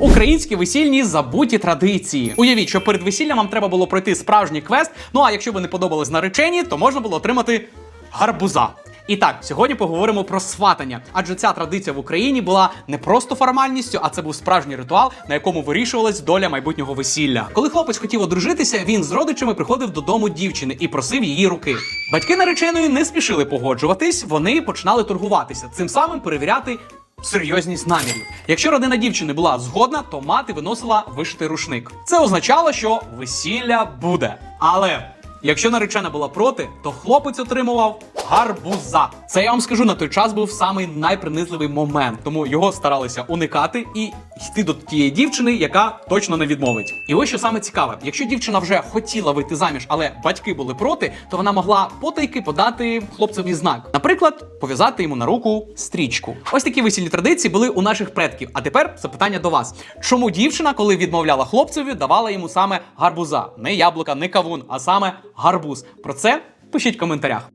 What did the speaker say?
Українські весільні забуті традиції. Уявіть, що перед весіллям вам треба було пройти справжній квест. Ну а якщо ви не подобались наречені, то можна було отримати гарбуза. І так, сьогодні поговоримо про сватання, адже ця традиція в Україні була не просто формальністю, а це був справжній ритуал, на якому вирішувалась доля майбутнього весілля. Коли хлопець хотів одружитися, він з родичами приходив додому дівчини і просив її руки. Батьки нареченої не спішили погоджуватись, вони починали торгуватися, цим самим перевіряти. Серйозність намірів. Якщо родина дівчини була згодна, то мати виносила вишитий рушник. Це означало, що весілля буде. Але якщо наречена була проти, то хлопець отримував гарбуза. Це я вам скажу на той час був самий найпринизливий момент, тому його старалися уникати і йти до тієї дівчини, яка точно не відмовить. І ось що саме цікаве: якщо дівчина вже хотіла вийти заміж, але батьки були проти, то вона могла потайки подати хлопцеві знак. Наприклад, пов'язати йому на руку стрічку. Ось такі весільні традиції були у наших предків. А тепер запитання до вас: чому дівчина, коли відмовляла хлопцеві, давала йому саме гарбуза? Не яблука, не кавун, а саме гарбуз. Про це пишіть в коментарях.